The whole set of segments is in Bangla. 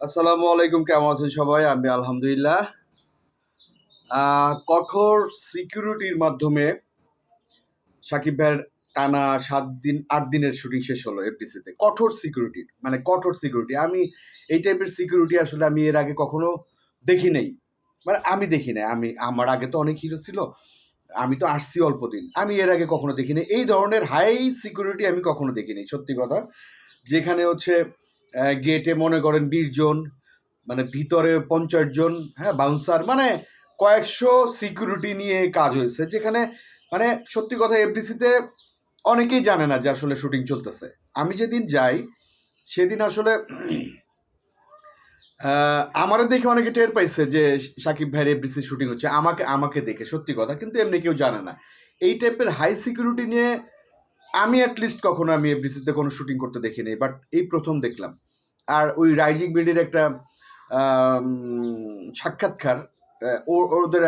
আসসালামু আলাইকুম, কেমন আছেন সবাই? আমি আলহামদুলিল্লাহ। কঠোর সিকিউরিটির মাধ্যমে সাকিব ভাইয়ের টানা সাত দিন, আট দিনের শুটিং শেষ হলো এফডিসিতে। কঠোর সিকিউরিটি মানে কঠোর সিকিউরিটি। আমি এই টাইপের সিকিউরিটি আসলে আমি এর আগে কখনো দেখি নাই। মানে আমি দেখি নাই। আমি, আমার আগে তো অনেক হিরো ছিল। আমি তো আসছি অল্প দিন। আমি এর আগে কখনো দেখি নাই এই ধরনের হাই সিকিউরিটি আমি কখনো দেখি নাই সত্যি কথা, যেখানে হচ্ছে গেটে মনে করেন বিশ জন মানে ভিতরে পঞ্চাশ জন হ্যাঁ বাউন্সার মানে কয়েকশো সিকিউরিটি নিয়ে কাজ হয়েছে, যেখানে মানে সত্যি কথা এফডিসিতে অনেকেই জানে না যে আসলে শুটিং চলতেছে। আমি যেদিন যাই, সেদিন আসলে আমারও দেখে অনেকে টের পাইছে যে সাকিব ভাইয়ের এফডিসি শুটিং হচ্ছে, আমাকে আমাকে দেখে, সত্যি কথা, কিন্তু এমনি কেউ জানে না। এই টাইপের হাই সিকিউরিটি নিয়ে আমি অ্যাটলিস্ট কখনো আমি এফডিসিতে কোনো শুটিং করতে দেখিনি বাট এই প্রথম দেখলাম। আর ওই রাইজিং বিডির একটা সাক্ষাৎকার ওদের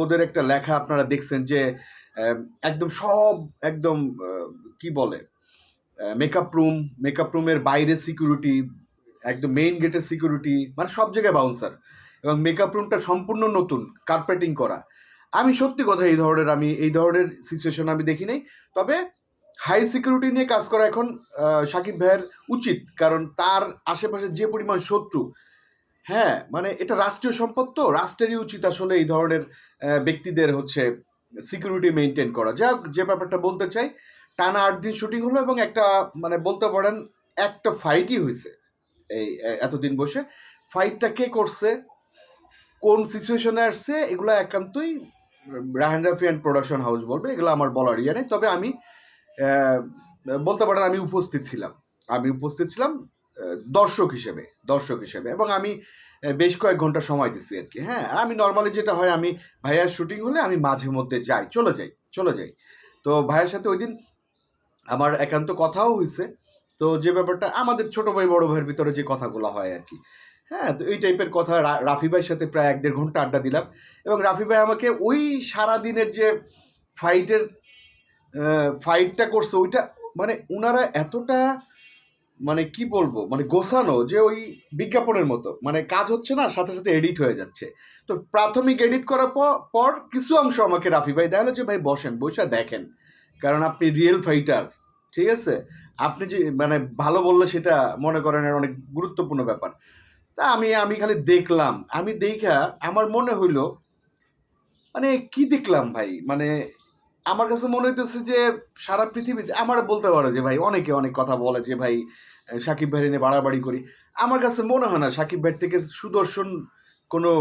ওদের একটা লেখা আপনারা দেখছেন যে একদম সব, একদম কি বলে মেকআপ রুম মেকআপ রুমের বাইরে সিকিউরিটি একদম মেইন গেটের সিকিউরিটি মানে সব জায়গায় বাউন্সার এবং মেকআপ রুমটা সম্পূর্ণ নতুন কার্পেটিং করা। আমি সত্যি কথা এই ধরনের, আমি এই ধরনের সিচুয়েশন আমি দেখি নাই তবে হাই সিকিউরিটি নিয়ে কাজ করা এখন সাকিব ভাইয়ের উচিত। কারণ তার আশেপাশে যে পরিমাণ শত্রু হ্যাঁ মানে এটা রাষ্ট্রীয় সম্পদ তো, রাষ্ট্রেরই উচিত আসলে এই ধরনের ব্যক্তিদের হচ্ছে সিকিউরিটি মেনটেন করা। যাক, যে ব্যাপারটা বলতে চাই, টানা আট দিন শুটিং হলো এবং একটা মানে বলতে পারেন, একটা ফাইটই হয়েছে এই এতদিন বসে। ফাইটটা কে করছে, কোন সিচুয়েশনে আসছে, এগুলো একান্তই রাহান অ্যান্ড প্রোডাকশন হাউস বলবে, এগুলো আমার বলার ইয়ে নেই। তবে আমি বলতে পারেন আমি উপস্থিত ছিলাম। আমি উপস্থিত ছিলাম দর্শক হিসেবে দর্শক হিসেবে, এবং আমি বেশ কয়েক ঘণ্টা সময় দিচ্ছি আর কি হ্যাঁ। আমি নর্মালি যেটা হয়, আমি ভাইয়ার শুটিং হলে আমি মাঝে মধ্যে যাই, চলে যাই চলে যাই। তো ভাইয়ের সাথে ওই দিন আমার একান্ত কথাও হয়েছে তো যে ব্যাপারটা, আমাদের ছোট ভাই, বড় ভাইয়ের ভিতরে যে কথাগুলো হয় আর কি হ্যাঁ তো এই টাইপের কথা রাফি ভাইয়ের সাথে প্রায় এক দেড় ঘণ্টা আড্ডা দিলাম, এবং রাফি ভাই আমাকে ওই সারা দিনের যে ফাইটের ফাইটটা করছে, ওইটা মানে ওনারা এতটা মানে কি বলব মানে গোছানো যে ওই বিজ্ঞাপনের মতো মানে কাজ হচ্ছে না, সাথে সাথে এডিট হয়ে যাচ্ছে। তো প্রাথমিক এডিট করার পর কিছু অংশ আমাকে রাফি ভাই দেখাল যে, ভাই, বসেন, বসে দেখেন। কারণ আপনি রিয়েল ফাইটার ঠিক আছে? আপনি যে মানে ভালো বললে সেটা মনে করেন অনেক গুরুত্বপূর্ণ ব্যাপার। তা আমি আমি খালি দেখলাম, আমি দেখা, আমার মনে হইল মানে কি দেখলাম ভাই? মানে আমার কাছে মনে হইতেছে যে সারা পৃথিবীতে, আমার বলতে পারো যে ভাই অনেকে অনেক কথা বলে যে ভাই সাকিব ভাই নিয়ে বাড়াবাড়ি করি। আমার কাছে মনে হয় না সাকিব ভাই থেকে সুদর্শন কোনো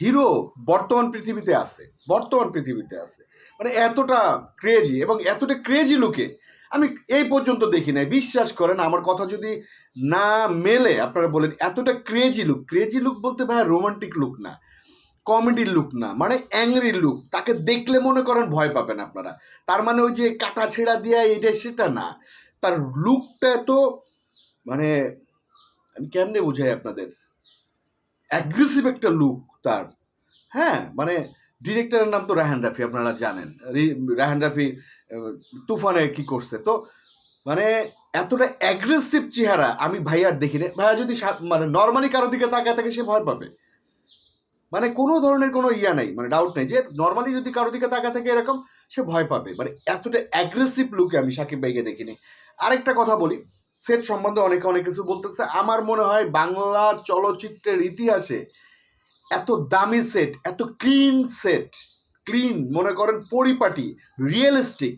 হিরো বর্তমান পৃথিবীতে আছে, বর্তমান পৃথিবীতে আছে। মানে এতটা ক্রেজি এবং এতটা ক্রেজি লুকে, আমি এই পর্যন্ত দেখি নাই। বিশ্বাস করেন, আমার কথা যদি না মেলে, আপনারা বলেন এতটা ক্রেজি লুক ক্রেজি লুক বলতে ভাই রোমান্টিক লুক না। কমেডির লুক না মানে অ্যাংরি লুক তাকে দেখলে মনে করেন ভয় পাবেন আপনারা। তার মানে ওই যে কাটা ছেঁড়া দিয়া এটা সেটা না। তার লুকটা এত মানে আমি কেমনে বুঝাই আপনাদের? অ্যাগ্রেসিভ একটা লুক তার। হ্যাঁ মানে ডিরেক্টরের নাম তো রাহান রাফি, আপনারা জানেন। রাহান রাফি তুফানে কি করছে? তো মানে এতটা অ্যাগ্রেসিভ চেহারা আমি ভাইয়ার দেখি না ভাইয়া যদি মানে নর্মালি কারও দিকে তাকায় থাকে সে ভয় পাবে। মানে কোনো ধরনের কোনো ইয়া নেই মানে ডাউট নেই যে নর্মালি যদি কারও দিকে তাকা থাকে এরকম, সে ভয় পাবে। মানে এতটা অ্যাগ্রেসিভ লুকে আমি সাকিব ভাইকে দেখিনি। আরেকটা কথা বলি সেট সম্বন্ধে অনেকে অনেক কিছু বলতেছে, আমার মনে হয় বাংলা চলচ্চিত্রের ইতিহাসে এত দামি সেট এত ক্লিন সেট ক্লিন মনে করেন পরিপাটি রিয়েলিস্টিক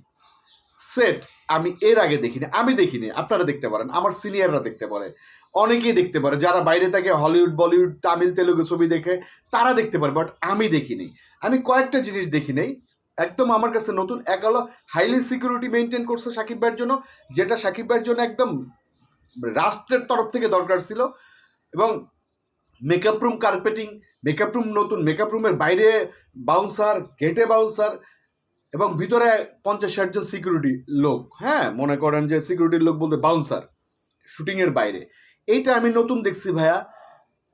সেট আমি এর আগে দেখিনি, আমি দেখিনি, আপনারা দেখতে পারেন, আমার সিনিয়ররা দেখতে পারে। অনেকেই দেখতে পারে, যারা বাইরে থাকে, হলিউড, বলিউড, তামিল, তেলুগু ছবি দেখে, তারা দেখতে পারে, বাট আমি দেখিনি। আমি কয়েকটা জিনিস দেখি নাই। একদম আমার কাছে নতুন, এক হলো হাইলি সিকিউরিটি মেনটেন করছে সাকিব ভাইয়ের জন্য, যেটা সাকিব ভাইয়ের জন্য একদম রাষ্ট্রের তরফ থেকে দরকার ছিল। এবং makeup room carpeting makeup room নতুন মেকআপ রুমের বাইরে বাউন্সার গেটে বাউন্সার এবং ভিতরে পঞ্চাশ ষাট জন সিকিউরিটি লোক হ্যাঁ? মনে করেন যে সিকিউরিটির লোক বলতে বাউন্সার শুটিংয়ের বাইরে। এইটা আমি নতুন দেখছি ভাইয়া,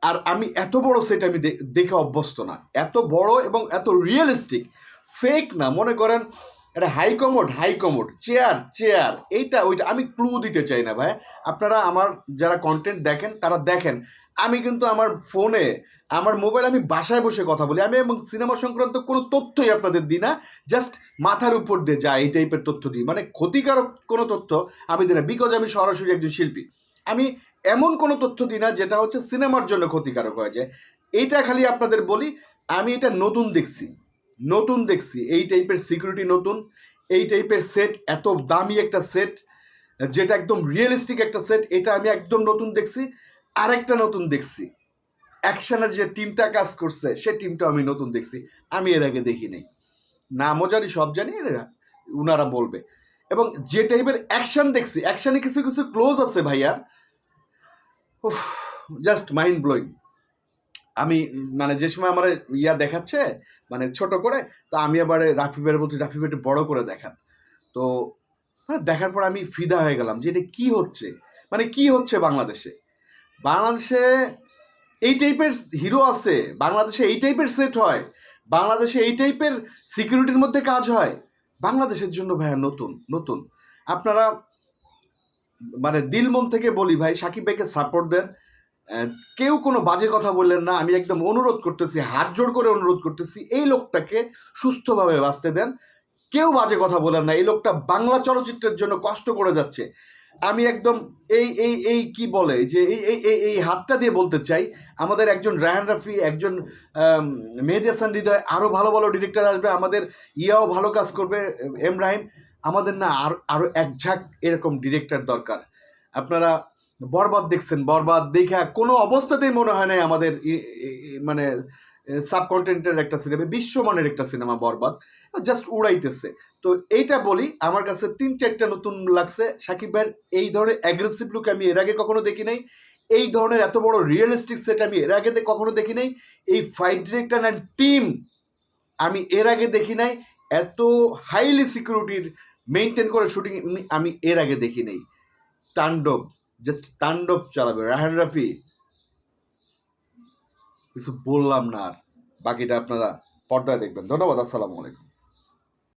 আর আমি এত বড় সেট আমি দেখে অভ্যস্ত না। এত বড় এবং এত রিয়েলিস্টিক ফেক না। মনে করেন এটা high commode high commode chair chair এইটা, ওইটা আমি ক্লু দিতে চাই না ভাই আপনারা আমার যারা কন্টেন্ট দেখেন, তারা দেখেন। আমি কিন্তু আমার ফোনে আমার মোবাইল আমি বাসায় বসে কথা বলি। আমি এবং সিনেমা সংক্রান্ত কোনো তথ্যই আপনাদের দিই না। জাস্ট মাথার উপর দিয়ে যা এই টাইপের তথ্য দিই। মানে ক্ষতিকারক কোনো তথ্য আমি দিই না। বিকজ আমি সরাসরি একজন শিল্পী। আমি এমন কোনো তথ্য দিই না যেটা হচ্ছে সিনেমার জন্য ক্ষতিকারক হয়ে যায়। এইটা খালি আপনাদের বলি, আমি এটা নতুন দেখছি। নতুন দেখছি। এই টাইপের সিকিউরিটি নতুন। এই টাইপের সেট এত দামি একটা সেট যেটা একদম রিয়েলিস্টিক একটা সেট এটা আমি একদম নতুন দেখছি। আরেকটা নতুন দেখছি। অ্যাকশনের যে টিমটা কাজ করছে, সে টিমটা আমি নতুন দেখছি। আমি এর আগে দেখি নাই নামও জানি, সব জানি, এরা উনারা বলবে। এবং যে টাইপের অ্যাকশন দেখছি অ্যাকশনে কিছু কিছু ক্লোজ আছে ভাইয়ার জাস্ট মাইন্ড ব্লোয়িং আমি মানে যে সময় আমার ইয়া দেখাচ্ছে মানে ছোট করে, তো আমি আবার রাফিবের বলছি রাফিব একটু বড় করে দেখান। তো মানে দেখার পর আমি ফিদা হয়ে গেলাম যে এটা কি হচ্ছে? মানে কি হচ্ছে বাংলাদেশে? বাংলাদেশে এই টাইপের হিরো আছে। বাংলাদেশে এই টাইপের সেট হয়। বাংলাদেশে এই টাইপের সিকিউরিটির মধ্যে কাজ হয়। বাংলাদেশের জন্য ভাইয়া নতুন নতুন। আপনারা মানে দিল মন থেকে বলি ভাই, সাকিব ভাইকে সাপোর্ট দেন। কেউ কোনো বাজে কথা বললেন না। আমি একদম অনুরোধ করতেছি হাত জোড় করে অনুরোধ করতেছি, এই লোকটাকে সুস্থভাবে বাঁচতে দেন। কেউ বাজে কথা বলেন না। এই লোকটা বাংলা চলচ্চিত্রের জন্য কষ্ট করে যাচ্ছে। আমি একদম এই এই এই কি বলে, যে এই এই এই হাতটা দিয়ে বলতে চাই, আমাদের একজন রায়হান রাফি, একজন মেহেদি হৃদয় আরও ভালো ভালো ডিরেক্টর আসবে, আমাদের ইয়াও ভালো কাজ করবে, এম রাহিম। আমাদের না আর আরও এক ঝাঁক এরকম ডিরেক্টর দরকার। আপনারা বরবাদ দেখছেন, বরবাদ দেখা কোনো অবস্থাতেই মনে হয় নাই আমাদের ই- সাবকন্টেন্টের একটা সিনেমা, বিশ্বমানের একটা সিনেমা বরবাদ জাস্ট উড়াইতেছে। তো এইটা বলি, আমার কাছে তিন চারটা নতুন লাগছে। সাকিব ভাইয়ের এই ধরনের অ্যাগ্রেসিভ লুক আমি এর আগে কখনো দেখি নাই। এই ধরনের এত বড় রিয়েলিস্টিক সেট আমি এর আগে কখনো দেখি নাই। এই ফাইট ডিরেক্টর অ্যান্ড টিম আমি এর আগে দেখি নাই। এত হাইলি সিকিউরিটির মেনটেন করে শুটিং আমি এর আগে দেখি নাই। তাণ্ডব জাস্ট তাণ্ডব চালাবে। রাহান রাফি কিছু বললাম না আর। বাকিটা আপনারা পর্দায় দেখবেন। ধন্যবাদ আসসালামু আলাইকুম।